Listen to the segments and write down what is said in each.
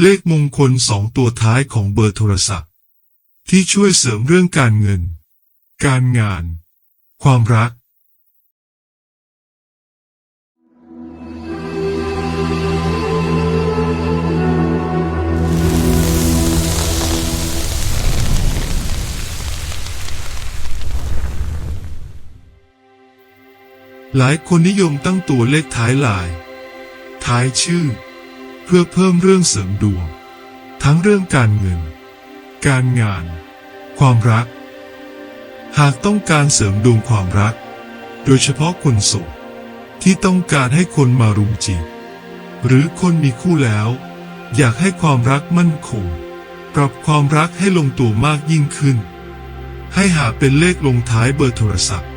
เลขมงคลสองตัวท้ายของเบอร์โทรศัพท์ ที่ช่วยเสริมเรื่องการเงิน การงาน ความรัก หลายคนนิยมตั้งตัวเลขท้ายลาย ท้ายชื่อ เพื่อเพิ่มเรื่องเสริมดวง ทั้งเรื่องการเงิน การงาน ความรัก หากต้องการเสริมดวงความรัก โดยเฉพาะคนโสดที่ต้องการให้คนมารุมจีบหรือคนมีคู่แล้ว อยากให้ความรักมั่นคง ปรับความรักให้ลงตัวมากยิ่งขึ้น ให้หาเป็นเลขลงท้ายเบอร์โทรศัพท์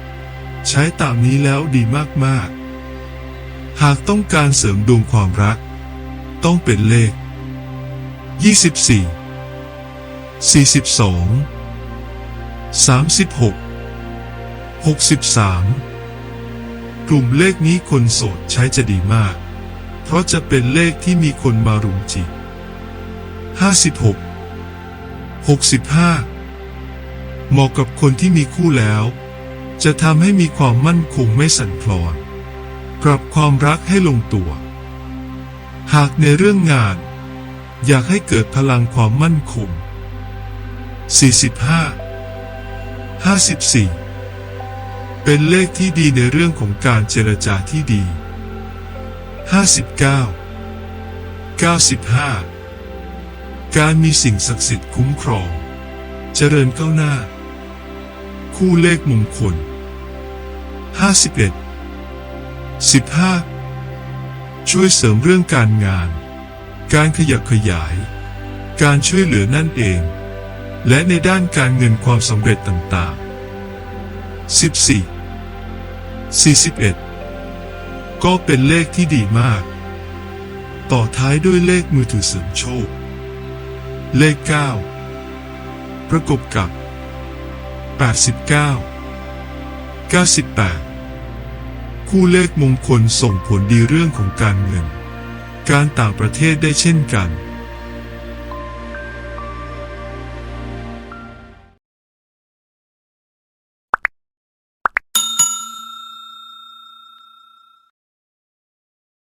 ใช้ตามนี้แล้วดีมากๆ หากต้องการเสริมดวงความรัก ต้องเป็นเลข 24 42 36 63 กลุ่มเลขนี้คนโสดใช้จะดีมาก เพราะจะเป็นเลขที่มีคนมารุมจีบ56 65 เหมาะกับคนที่มีคู่แล้ว จะทำให้มีความมั่นคงไม่สั่นคลอน ปรับความรักให้ลงตัว หากในเรื่องงาน อยากให้เกิดพลังความมั่นคง 45 54 เป็นเลขที่ดีในเรื่องของการเจรจาที่ดี 59 95 การมีสิ่งศักดิ์สิทธิ์คุ้มครอง เจริญก้าวหน้า คู่เลขมงคล 51 15 ช่วยเสริมเรื่องการงาน การขยับขยาย การช่วยเหลือนั่นเอง และในด้านการเงินความสำเร็จต่างๆ 14 41 ก็เป็นเลขที่ดีมาก ต่อท้ายด้วยเลขมือถือเสริมโชค เลข 9 ประกบกับ 89 98 คู่เลขมงคลส่งผลดีเรื่องของการเงิน การต่างประเทศได้เช่นกัน